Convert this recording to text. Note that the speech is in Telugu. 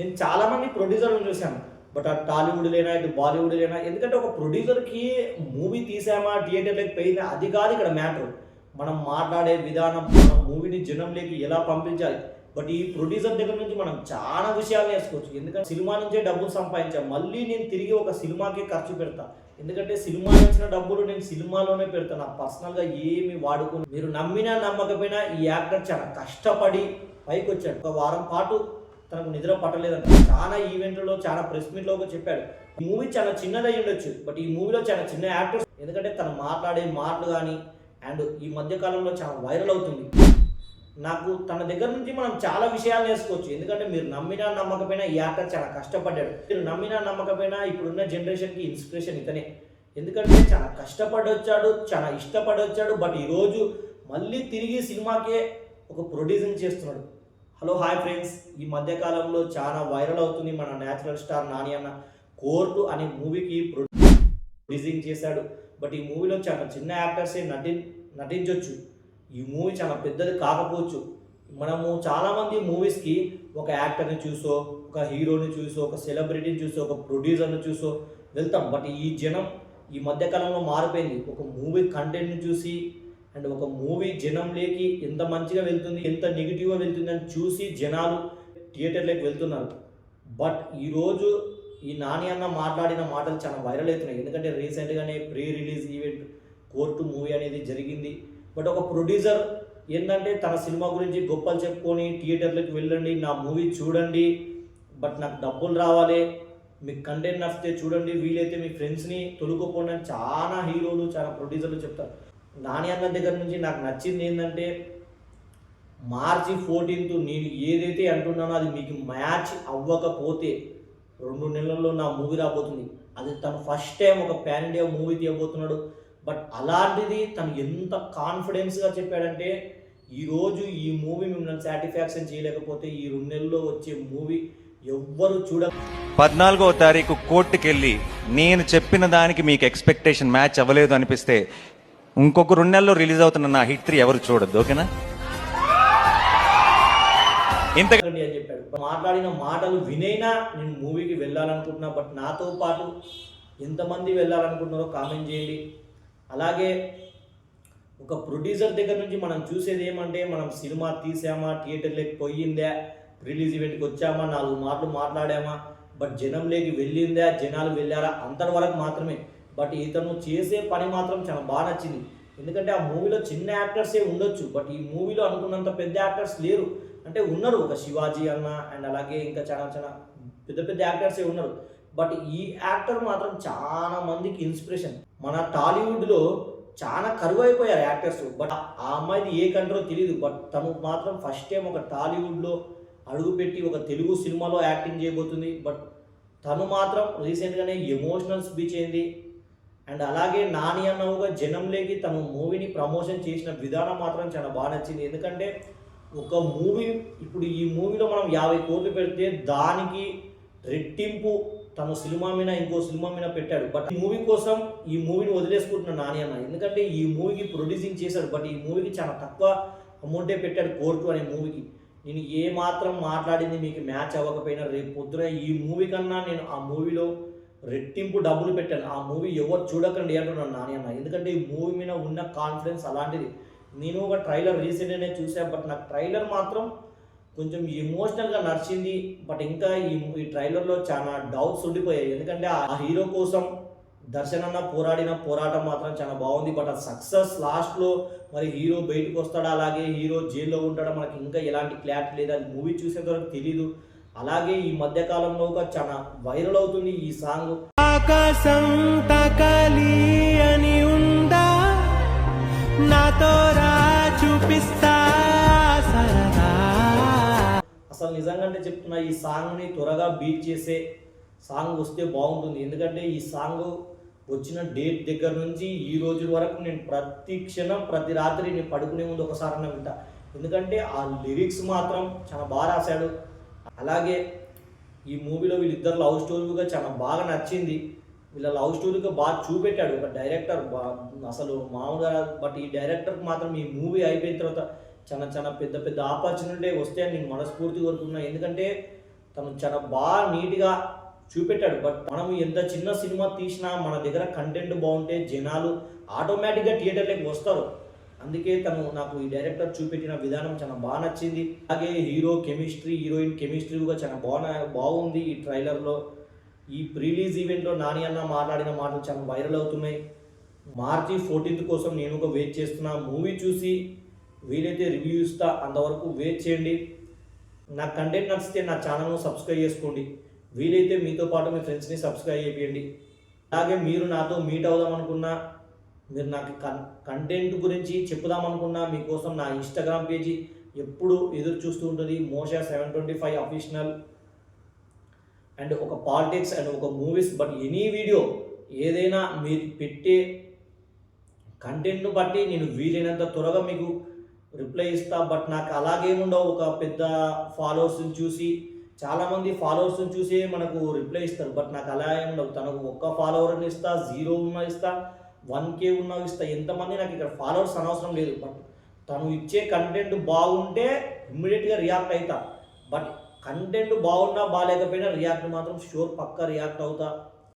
నేను చాలామంది ప్రొడ్యూసర్లను చూశాను. బట్ ఆ టాలీవుడ్ లేనా ఇటు బాలీవుడ్ లేనా ఎందుకంటే ఒక ప్రొడ్యూసర్కి మూవీ తీసామా థియేటర్లకు పోయిందా అది కాదు ఇక్కడ మ్యాటర్ మనం మాట్లాడే విధానం మన మూవీని జనంలోకి ఎలా పంపించాలి? బట్ ఈ ప్రొడ్యూసర్ దగ్గర నుంచి మనం చాలా విషయాలు నేర్చుకోవచ్చు. ఎందుకంటే సినిమా నుంచే డబ్బులు సంపాదించాం మళ్ళీ నేను తిరిగి ఒక సినిమాకే ఖర్చు పెడతా. ఎందుకంటే సినిమా ఇచ్చిన డబ్బులు నేను సినిమాలోనే పెడతాను నాకు పర్సనల్గా ఏమి వాడుకుని. మీరు నమ్మినా నమ్మకపోయినా ఈ యాక్టర్ చాలా కష్టపడి పైకి వచ్చాడు ఒక వారం పాటు తనకు నిద్ర పట్టలేదంట. చాలా ఈవెంట్లలో చాలా ప్రెస్ మీట్లో చెప్పాడు. ఈ మూవీ చాలా చిన్నదై ఉండొచ్చు బట్ ఈ మూవీలో చాలా చిన్న యాక్టర్స్ ఎందుకంటే తను మాట్లాడే మాటలు కానీ అండ్ ఈ మధ్య కాలంలో చాలా వైరల్ అవుతుంది. నాకు తన దగ్గర నుంచి మనం చాలా విషయాలు నేర్చుకోవచ్చు. ఎందుకంటే మీరు నమ్మినా నమ్మకపోయినా ఈ యాక్టర్ చాలా కష్టపడ్డాడు. మీరు నమ్మినా నమ్మకపోయినా ఇప్పుడున్న జనరేషన్కి ఇన్స్పిరేషన్ ఇతనే. ఎందుకంటే చాలా కష్టపడి వచ్చాడు చాలా ఇష్టపడి వచ్చాడు బట్ ఈరోజు మళ్ళీ తిరిగి సినిమాకే ఒక ప్రొడ్యూసింగ్ చేస్తున్నాడు. Hello hi friends. ఈ మధ్యకాలంలో చాలా వైరల్ అవుతుంది మన న్యాచురల్ స్టార్ నాని అన్న. కోర్టు అనే మూవీకి ప్రొడ్యూసింగ్ చేశాడు. బట్ ఈ మూవీలో చాలా చిన్న యాక్టర్సే నటి నటించవచ్చు ఈ మూవీ చాలా పెద్దది కాకపోవచ్చు. మనము చాలామంది మూవీస్కి ఒక యాక్టర్ని చూసో ఒక హీరోని చూసో ఒక సెలబ్రిటీని చూసో ఒక ప్రొడ్యూసర్ని చూసో వెళ్తాం. బట్ ఈ జనం ఈ మధ్యకాలంలో మారిపోయింది. ఒక మూవీ కంటెంట్ని చూసి అండ్ ఒక మూవీ జనంలోకి ఎంత మంచిగా వెళ్తుంది ఎంత నెగిటివ్గా వెళ్తుంది అని చూసి జనాలు థియేటర్లోకి వెళ్తున్నారు. బట్ ఈరోజు ఈ నాని అన్న మాట్లాడిన మాటలు చాలా వైరల్ అవుతున్నాయి. ఎందుకంటే రీసెంట్గానే pre release event court movie అనేది జరిగింది. బట్ ఒక ప్రొడ్యూసర్ ఏంటంటే తన సినిమా గురించి గొప్పలు చెప్పుకొని థియేటర్లకు వెళ్ళండి నా మూవీ చూడండి బట్ నాకు డబ్బులు రావాలి మీకు కంటెంట్ నచ్చితే చూడండి వీలైతే మీ ఫ్రెండ్స్ని తొలుకోకుండా చాలా హీరోలు చాలా ప్రొడ్యూసర్లు చెప్తారు. నాని అన్న దగ్గర నుంచి నాకు నచ్చింది ఏంటంటే మార్చి ఫోర్టీన్త్ నేను ఏదైతే అంటున్నానో అది మీకు మ్యాచ్ అవ్వకపోతే రెండు నెలల్లో నా మూవీ రాబోతుంది. అది తను ఫస్ట్ టైం ఒక పాన్ ఇండియా మూవీ తీయబోతున్నాడు. బట్ అలాంటిది తను ఎంత కాన్ఫిడెన్స్గా చెప్పాడంటే ఈరోజు ఈ మూవీ మిమ్మల్ని సాటిస్ఫాక్షన్ చేయలేకపోతే ఈ రెండు నెలల్లో వచ్చే మూవీ ఎవ్వరు చూడ పద్నాలుగో తారీఖు కోర్టుకెళ్ళి నేను చెప్పిన దానికి మీకు ఎక్స్పెక్టేషన్ మ్యాచ్ అవ్వలేదు అనిపిస్తే ఇంకొక రెండు నెలల్లో రిలీజ్ అవుతున్న నా హిట్ త్రీ ఎవరు చూడద్దు ఓకేనా? ఇంత అని చెప్పాడు. మాట్లాడిన మాటలు వినైనా నేను మూవీకి వెళ్ళాలనుకుంటున్నా బట్ నాతో పాటు ఎంతమంది వెళ్ళాలనుకుంటున్నారో కామెంట్ చేయండి. అలాగే ఒక ప్రొడ్యూసర్ దగ్గర నుంచి మనం చూసేది ఏమంటే మనం సినిమా తీసామా థియేటర్లోకి పోయిందా రిలీజ్ ఈవెంట్కి వచ్చామా నాలుగు మాటలు మాట్లాడామా బట్ జనంలోకి వెళ్ళిందా జనాలు వెళ్ళారా అంతటి వరకు మాత్రమే. బట్ ఇతను చేసే పని మాత్రం చాలా బాగా నచ్చింది. ఎందుకంటే ఆ మూవీలో చిన్న యాక్టర్సే ఉండొచ్చు బట్ ఈ మూవీలో అనుకున్నంత పెద్ద యాక్టర్స్ లేరు. అంటే ఉన్నారు ఒక శివాజీ అన్న అండ్ అలాగే ఇంకా చాలా చాలా పెద్ద పెద్ద యాక్టర్సే ఉన్నారు. బట్ ఈ యాక్టర్ మాత్రం చాలా మందికి ఇన్స్పిరేషన్. మన టాలీవుడ్లో చాలా కరువు అయిపోయారు యాక్టర్స్. బట్ ఆ అమ్మాయిది ఏ కంట్రో తెలియదు బట్ తను మాత్రం ఫస్ట్ టైం ఒక టాలీవుడ్లో అడుగుపెట్టి ఒక తెలుగు సినిమాలో యాక్టింగ్ చేయబోతుంది. బట్ తను మాత్రం రీసెంట్గానే ఎమోషనల్ స్పీచ్ అయింది. అండ్ అలాగే నాని అన్నవుగా జనంలోకి తమ మూవీని ప్రమోషన్ చేసిన విధానం మాత్రం చాలా బాగా నచ్చింది. ఎందుకంటే ఒక మూవీ ఇప్పుడు ఈ మూవీలో మనం యాభై కోట్లు పెడితే దానికి రెట్టింపు తన సినిమా మీద ఇంకో సినిమా మీద పెట్టాడు. బట్ ఈ మూవీ కోసం ఈ మూవీని వదిలేసుకుంటున్న నాని అన్న. ఎందుకంటే ఈ మూవీకి ప్రొడ్యూసింగ్ చేశాడు. బట్ ఈ మూవీకి చాలా తక్కువ అమౌంటే పెట్టాడు కోర్టు అనే మూవీకి. నేను ఏ మాత్రం మాట్లాడింది మీకు మ్యాచ్ అవ్వకపోయినా రేపు పొద్దున ఈ మూవీ కన్నా నేను ఆ మూవీలో రెట్టింపు డబ్బులు పెట్టాను. ఆ మూవీ ఎవరు చూడకండి అంటున్నాను నాని అన్న. ఎందుకంటే ఈ మూవీ మీద ఉన్న కాన్ఫిడెన్స్ అలాంటిది. నేను ఒక ట్రైలర్ రీసెంట్గానే చూసాను బట్ నాకు ట్రైలర్ మాత్రం కొంచెం ఎమోషనల్గా నడిచింది. బట్ ఇంకా ఈ ఈ ట్రైలర్లో చాలా డౌట్స్ ఉండిపోయాయి. ఎందుకంటే ఆ హీరో కోసం దర్శన్ అన్న పోరాడిన పోరాటం మాత్రం చాలా బాగుంది. బట్ ఆ సక్సెస్ లాస్ట్లో మరి హీరో బయటకు వస్తాడా? అలాగే హీరో జైల్లో ఉంటాడా? మనకి ఇంకా ఎలాంటి క్లారిటీ లేదు. అది మూవీ చూసే వరకు తెలీదు. అలాగే ఈ మధ్య కాలంలో చాలా వైరల్ అవుతుంది ఈ సాంగ్. ఆకాశం తకలి అని ఉందా? నాతో రా చూపిస్తా అసలు నిజంగా అంటే చెప్తున్నా ఈ సాంగ్ని త్వరగా బీట్ చేసే సాంగ్ వస్తే బాగుంటుంది. ఎందుకంటే ఈ సాంగ్ వచ్చిన డేట్ దగ్గర నుంచి ఈ రోజు వరకు నేను ప్రతి క్షణం ప్రతి రాత్రి నేను పడుకునే ముందు ఒకసారి వింటా. ఎందుకంటే ఆ లిరిక్స్ మాత్రం చాలా బాగా రాశాడు. అలాగే ఈ మూవీలో వీళ్ళిద్దరు లవ్ స్టోరీగా చాలా బాగా నచ్చింది. వీళ్ళ లవ్ స్టోరీగా బాగా చూపెట్టాడు ఒక డైరెక్టర్. అసలు మామూలుగా బట్ ఈ డైరెక్టర్కి మాత్రం ఈ మూవీ అయిపోయిన తర్వాత చాలా చాలా పెద్ద పెద్ద ఆపర్చునిటీ వస్తాయని నేను మనస్ఫూర్తి కోరుకున్నా ఎందుకంటే తను చాలా బాగా నీట్గా చూపెట్టాడు. బట్ మనం ఎంత చిన్న సినిమా తీసినా మన దగ్గర కంటెంట్ బాగుంటే జనాలు ఆటోమేటిక్గా థియేటర్లోకి వస్తారు. అందుకే తను నాకు ఈ డైరెక్టర్ చూపెట్టిన విధానం చాలా బాగా నచ్చింది. అలాగే హీరో కెమిస్ట్రీ హీరోయిన్ కెమిస్ట్రీ కూడా చాలా బాగా బాగుంది ఈ ట్రైలర్లో. ఈ ప్రీలీజ్ ఈవెంట్లో నాని అన్న మాట్లాడిన మాటలు చాలా వైరల్ అవుతున్నాయి. మార్చి ఫోర్టీన్త్ కోసం నేను ఒక వెయిట్ చేస్తున్నా. మూవీ చూసి వీలైతే రివ్యూ ఇస్తా. అంతవరకు వెయిట్ చేయండి. నా కంటెంట్ నచ్చితే నా ఛానల్ను సబ్స్క్రైబ్ చేసుకోండి. వీలైతే మీతో పాటు మీ ఫ్రెండ్స్ని సబ్స్క్రైబ్ చేయండి. అలాగే మీరు నాతో మీట్ అవుదాం అనుకున్నా మీరు నాకు కన్ కంటెంట్ గురించి చెప్పుదాం అనుకున్నా మీకోసం నా ఇన్స్టాగ్రామ్ పేజీ ఎప్పుడు ఎదురు చూస్తూ ఉంటుంది. మోషా seven twenty five official and ఒక పాలిటిక్స్ అండ్ ఒక మూవీస్ బట్ ఎనీ వీడియో ఏదైనా మీరు పెట్టే కంటెంట్ను బట్టి నేను వీలైనంత త్వరగా మీకు రిప్లై ఇస్తా. బట్ నాకు అలాగేముండవు ఒక పెద్ద ఫాలోవర్స్ని చూసి చాలామంది ఫాలోవర్స్ని చూసి మనకు రిప్లై ఇస్తారు. బట్ నాకు అలా ఏముండవు తనకు ఒక్క ఫాలోవర్ని ఇస్తా జీరో ఉన్న ఇస్తా. వన్ కే ఉన్న ఇస్తా ఎంతమంది నాకు ఇక్కడ ఫాలోవర్స్ అనవసరం లేదు. బట్ తను ఇచ్చే కంటెంట్ బాగుంటే ఇమ్మీడియట్గా రియాక్ట్ అవుతా బట్ కంటెంట్ బాగున్నా బాగాలేకపోయినా రియాక్ట్ మాత్రం షూర్ పక్కా రియాక్ట్ అవుతా.